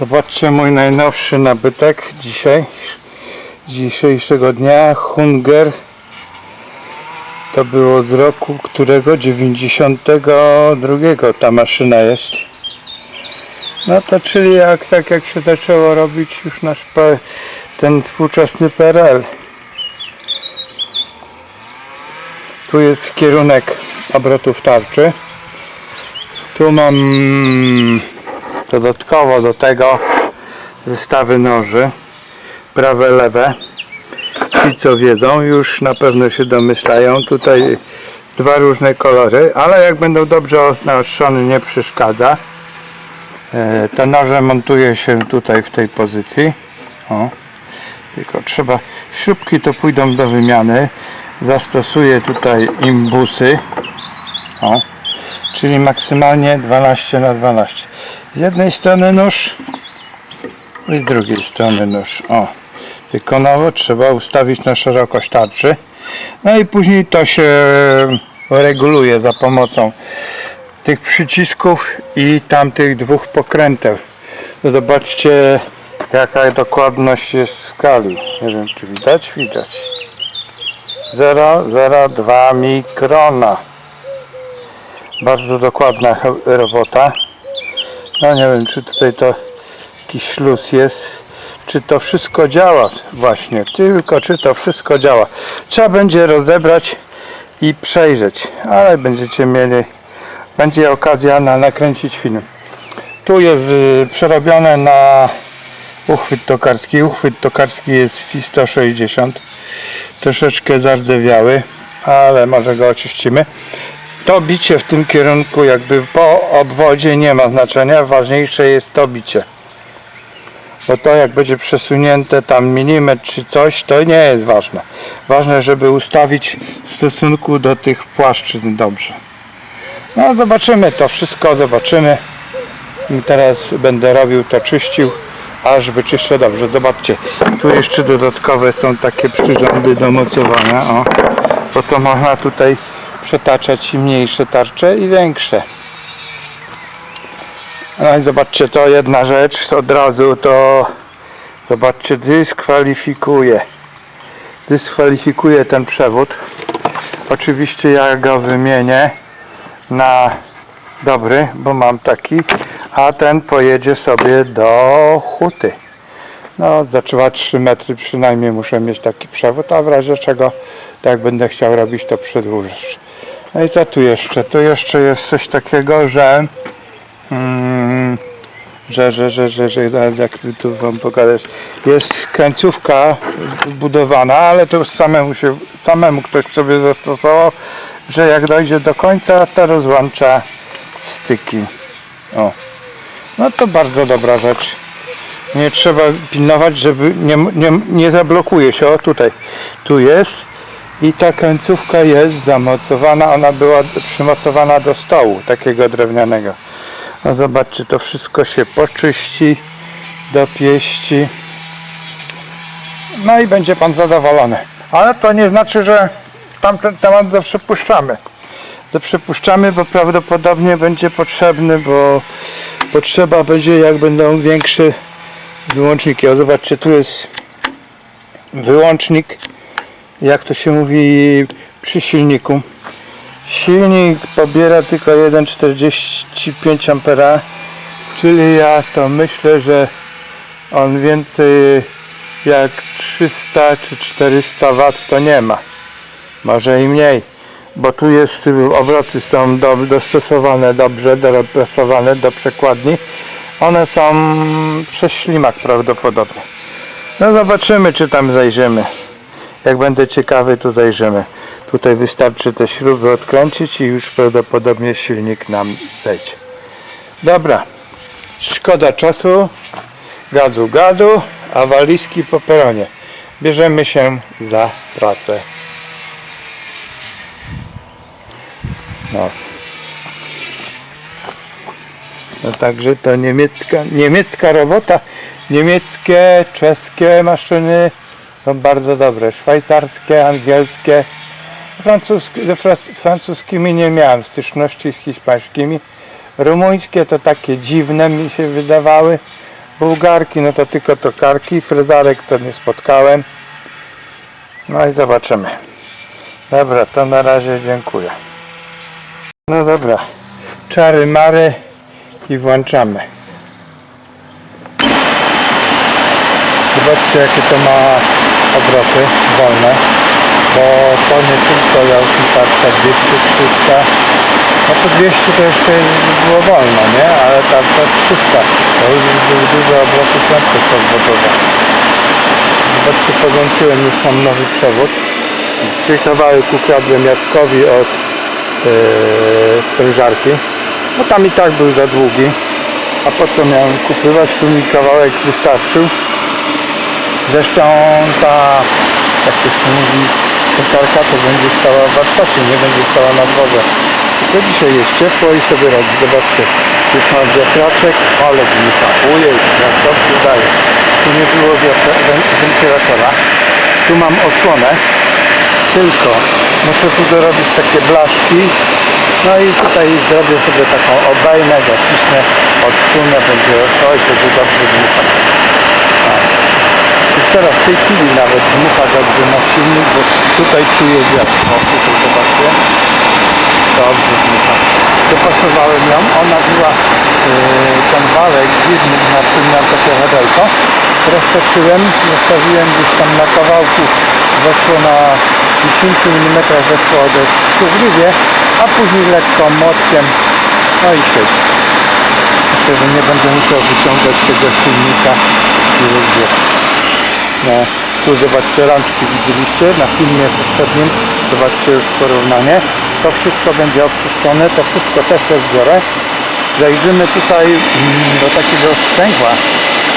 Zobaczcie mój najnowszy nabytek dzisiaj, dzisiejszego dnia, Hunger. To było z roku, którego 92 ta maszyna jest. No to czyli jak tak jak się zaczęło robić już nasz ten współczesny PRL. Tu jest kierunek obrotów tarczy. Tu mam dodatkowo do tego zestawy noży prawe, lewe. Ci co wiedzą już na pewno się domyślają. Tutaj dwa różne kolory ale jak będą dobrze naostrzone nie przeszkadza. E, te noże montuje się tutaj w tej pozycji. O. tylko trzeba śrubki to pójdą do wymiany. Zastosuję tutaj imbusy. O. Czyli maksymalnie 12 na 12 z jednej strony nóż i z drugiej strony nóż. O wykonało trzeba ustawić na szerokość tarczy. No i później to się reguluje za pomocą tych przycisków i tamtych dwóch pokręteł. No zobaczcie jaka dokładność jest skali. Nie wiem czy widać? Widać. 0,02 mikrona. Bardzo dokładna robota. No nie wiem, czy tutaj to jakiś śluz jest, czy to wszystko działa właśnie, tylko czy to wszystko działa. Trzeba będzie rozebrać i przejrzeć, ale będziecie mieli, będzie okazja na nakręcić film. Tu jest y, przerobione na uchwyt tokarski. Uchwyt tokarski jest FI 160, troszeczkę zardzewiały, ale może go oczyścimy to bicie w tym kierunku jakby po obwodzie nie ma znaczenia, ważniejsze jest to bicie. Bo to jak będzie przesunięte tam milimetr czy coś, to nie jest ważne. Ważne, żeby ustawić w stosunku do tych płaszczyzn dobrze. No zobaczymy to wszystko, zobaczymy. Teraz będę robił to, czyścił, aż wyczyszczę dobrze. Zobaczcie, tu jeszcze dodatkowe są takie przyrządy do mocowania. O, bo to można tutaj przetaczać mniejsze tarcze i większe. No i zobaczcie, to jedna rzecz, od razu to zobaczcie, dyskwalifikuje. Dyskwalifikuje ten przewód. Oczywiście ja go wymienię na dobry, bo mam taki, a ten pojedzie sobie do huty. No, za 2-3 metry przynajmniej muszę mieć taki przewód, a w razie czego, tak jak będę chciał robić, to przedłużysz. No i co tu jeszcze? Tu jeszcze jest coś takiego, że mm, że, że, że, że, że jak tu wam pokażę, jest kręcówka zbudowana, ale to już samemu się, samemu ktoś sobie zastosował, że jak dojdzie do końca, to rozłącza styki. O. No to bardzo dobra rzecz. Nie trzeba pilnować, żeby nie, nie, nie zablokuje się. O tutaj, tu jest i ta końcówka jest zamocowana, ona była przymocowana do stołu takiego drewnianego. No zobaczcie, to wszystko się poczyści do pieści. No i będzie Pan zadowolony. Ale to nie znaczy, że tamten temat do przepuszczamy. To przepuszczamy, bo prawdopodobnie będzie potrzebny, bo potrzeba będzie jak będą większe wyłączniki. O zobaczcie, tu jest wyłącznik jak to się mówi przy silniku. Silnik pobiera tylko 1,45 ampera, czyli ja to myślę, że on więcej jak 300 czy 400 W to nie ma. Może i mniej, bo tu jest obroty są do, dostosowane dobrze, dopasowane do przekładni. One są przez ślimak prawdopodobnie. No zobaczymy czy tam zajrzymy. Jak będę ciekawy, to zajrzymy. Tutaj wystarczy te śruby odkręcić i już prawdopodobnie silnik nam zejdzie. Dobra. Szkoda czasu. Gadu gadu, a walizki po peronie. Bierzemy się za pracę. No. No także to niemiecka, niemiecka robota, niemieckie, czeskie maszyny są bardzo dobre. Szwajcarskie, angielskie. Fras- francuskimi nie miałem styczności z hiszpańskimi. Rumuńskie to takie dziwne mi się wydawały, Bułgarki, no to tylko tokarki, frezarek to nie spotkałem. No i zobaczymy. Dobra, to na razie dziękuję. No dobra, czary mary i włączamy. Zobaczcie jakie to ma obroty wolne, bo to nie tylko Jałkitarka 200, 300, no to 200 to jeszcze było wolno, nie? Ale tam to 300, to już były duże obroty prędkość podwodowa. Zobaczcie, podłączyłem już mam nowy przewód. Dzisiaj kawałek ukradłem Jackowi od yy, sprężarki. No tam i tak był za długi. A po co miałem kupywać? Tu mi kawałek wystarczył. Zresztą ta, jak to się mówi, koszarka to będzie stała w warsztacie, nie będzie stała na dworze. Tylko dzisiaj jest ciepło i sobie radzi. Zobaczcie, już mam wiatraczek, ale i jak dobrze daje. Tu nie było wentylatora. Tu mam osłonę, tylko muszę tu dorobić takie blaszki. No i tutaj zrobię sobie taką obejmę, zacisnę, odsunę, będzie i będzie dobrze dmuchać. Teraz w tej chwili nawet dmucha jakby na silnik, bo tutaj czuję wiatr. O, tutaj zobaczcie. Dobrze dmucha. Dopasowałem ją, ona była yy, ten walek wirnik na tym na takie wadełko. Roztoczyłem, zostawiłem gdzieś tam na kawałku, weszło na 10 mm weszło do suwliwie, a później lekko młotkiem, no i siedzi. Myślę, że nie będę musiał wyciągać tego silnika i. No, tu zobaczcie rączki widzieliście na filmie poprzednim. Zobaczcie już porównanie. To wszystko będzie oczyszczone, to wszystko też rozbiorę. Zajrzymy tutaj mm, do takiego sprzęgła,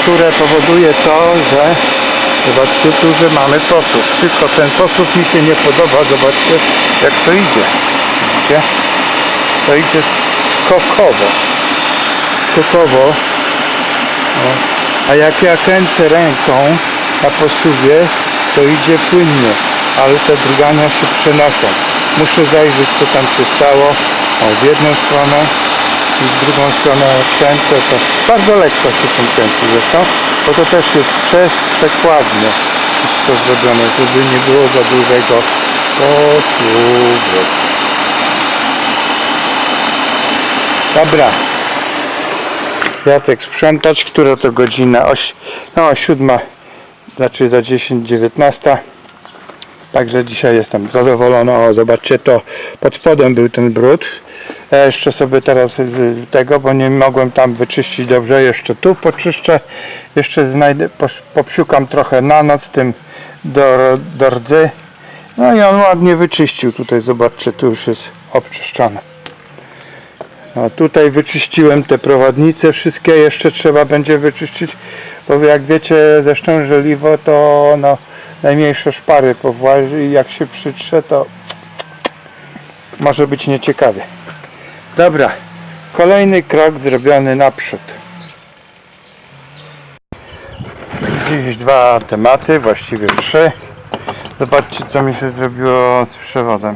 które powoduje to, że zobaczcie tu, że mamy posób. Tylko ten posób mi się nie podoba. Zobaczcie jak to idzie. Widzicie? To idzie skokowo. Skokowo. O. A jak ja kręcę ręką na posuwie, to idzie płynnie, ale te drgania się przenoszą. Muszę zajrzeć, co tam się stało. O, w jedną stronę i w drugą stronę kręcę, to bardzo lekko się tym kręci zresztą, bo to też jest przez przekładnie wszystko zrobione, żeby nie było za dużego posuwu. Dobra. Jacek sprzątać, która to godzina? Oś, no, siódma, znaczy za 10, 19. Także dzisiaj jestem zadowolony. O, zobaczcie to, pod spodem był ten brud. Ja jeszcze sobie teraz z tego, bo nie mogłem tam wyczyścić dobrze. Jeszcze tu poczyszczę. Jeszcze znajdę, popsiukam trochę na noc tym do, do rdzy. No i on ładnie wyczyścił. Tutaj zobaczcie, tu już jest obczyszczone. No, tutaj wyczyściłem te prowadnice wszystkie, jeszcze trzeba będzie wyczyścić, bo jak wiecie zresztą żeliwo to no, najmniejsze szpary powłazi jak się przytrze to może być nieciekawie. Dobra, kolejny krok zrobiony naprzód. Dziś dwa tematy, właściwie trzy. Zobaczcie co mi się zrobiło z przewodem.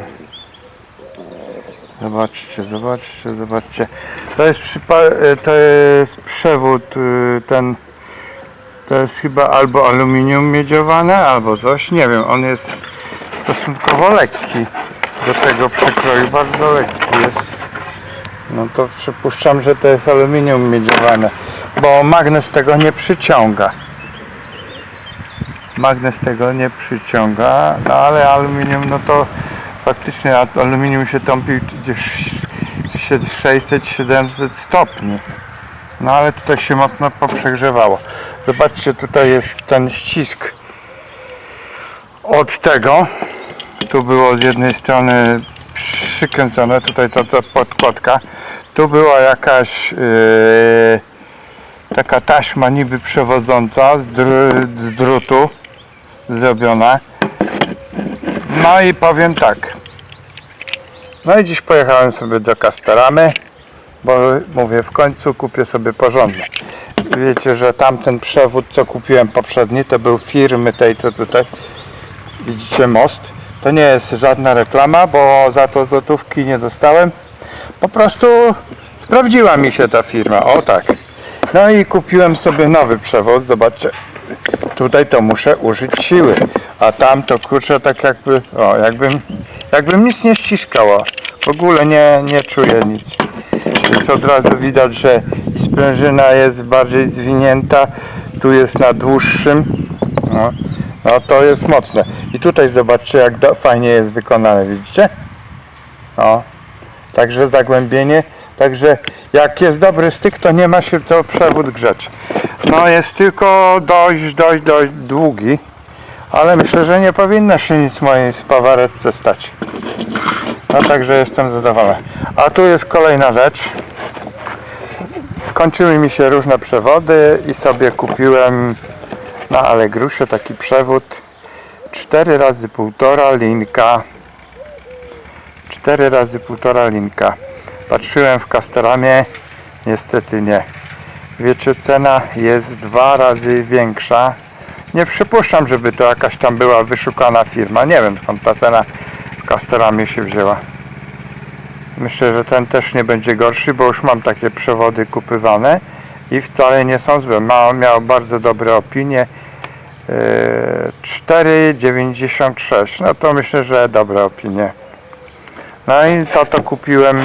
Zobaczcie, zobaczcie, zobaczcie. To jest, e, to jest przewód y, ten. To jest chyba albo aluminium miedziowane, albo coś. Nie wiem, on jest stosunkowo lekki do tego przekroju. Bardzo lekki jest. No to przypuszczam, że to jest aluminium miedziowane, bo magnes tego nie przyciąga. Magnes tego nie przyciąga, no ale aluminium, no to faktycznie aluminium się tąpi gdzieś 600-700 stopni. No ale tutaj się mocno poprzegrzewało. Zobaczcie, tutaj jest ten ścisk od tego. Tu było z jednej strony przykręcone, tutaj ta, ta podkładka. Tu była jakaś yy, taka taśma niby przewodząca z, dr, z drutu zrobiona. No i powiem tak. No i dziś pojechałem sobie do Castoramy, bo mówię w końcu kupię sobie porządne. Wiecie, że tamten przewód co kupiłem poprzedni to był firmy tej co tutaj widzicie most. To nie jest żadna reklama, bo za to złotówki nie dostałem. Po prostu sprawdziła mi się ta firma. O tak. No i kupiłem sobie nowy przewód, zobaczcie. Tutaj to muszę użyć siły, a tam to kurczę tak jakby, o, jakbym, jakbym nic nie ściskało. W ogóle nie, nie czuję nic. Jest od razu widać, że sprężyna jest bardziej zwinięta, tu jest na dłuższym. No, no to jest mocne. I tutaj zobaczcie jak do, fajnie jest wykonane, widzicie? O, także zagłębienie, także jak jest dobry styk, to nie ma się to przewód grzać. No jest tylko dość, dość, dość długi, ale myślę, że nie powinno się nic mojej spawaretce stać. No także jestem zadowolony. A tu jest kolejna rzecz. Skończyły mi się różne przewody i sobie kupiłem na Allegrusie taki przewód. 4 razy 1,5 linka. 4 razy 1,5 linka. Patrzyłem w Castoramie niestety nie. Wiecie cena jest dwa razy większa. Nie przypuszczam żeby to jakaś tam była wyszukana firma. Nie wiem skąd ta cena w Castoramie się wzięła. Myślę, że ten też nie będzie gorszy bo już mam takie przewody kupywane i wcale nie są złe. Ma, miał bardzo dobre opinie. Yy, 4,96 no to myślę, że dobre opinie. No i to to kupiłem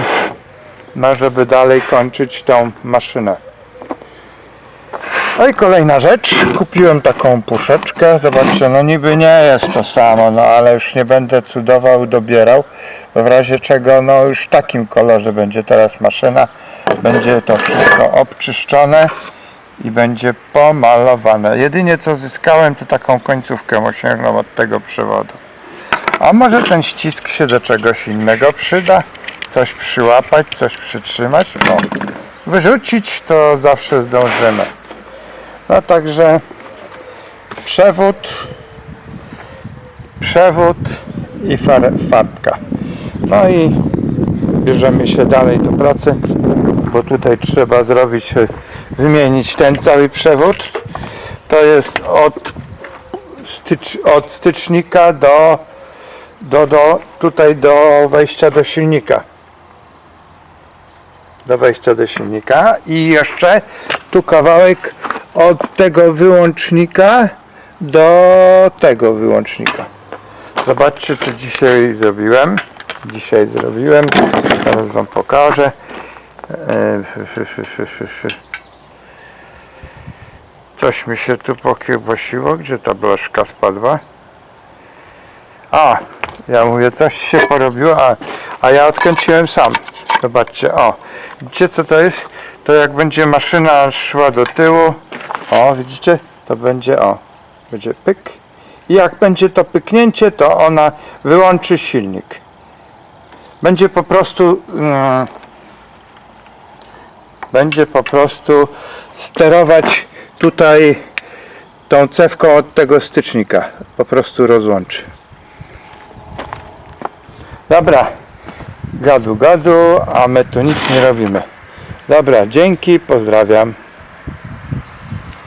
no żeby dalej kończyć tą maszynę no i kolejna rzecz kupiłem taką puszeczkę zobaczcie, no niby nie jest to samo no ale już nie będę cudował, dobierał w razie czego no już w takim kolorze będzie teraz maszyna będzie to wszystko obczyszczone i będzie pomalowane. Jedynie co zyskałem to taką końcówkę mosiężną od tego przewodu. A może ten ścisk się do czegoś innego przyda? Coś przyłapać, coś przytrzymać? No, wyrzucić to zawsze zdążymy. No także przewód, przewód i far, farbka. No i bierzemy się dalej do pracy, bo tutaj trzeba zrobić, e, wymienić ten cały przewód. To jest od, stycz, od stycznika do, do, do tutaj do wejścia do silnika. Do wejścia do silnika i jeszcze tu kawałek od tego wyłącznika do tego wyłącznika. Zobaczcie co dzisiaj zrobiłem. Dzisiaj zrobiłem. Teraz wam pokażę. E. Coś mi się tu pokiełbasiło. Gdzie ta blaszka spadła? A, ja mówię, coś się porobiło, a, a ja odkręciłem sam. Zobaczcie, o. Widzicie co to jest? To jak będzie maszyna szła do tyłu, o widzicie? To będzie, o, będzie pyk. I jak będzie to pyknięcie, to ona wyłączy silnik. Będzie po prostu mm, będzie po prostu sterować tutaj tą cewką od tego stycznika. Po prostu rozłączy. Dobra, gadu gadu, a my tu nic nie robimy. Dobra, dzięki, pozdrawiam.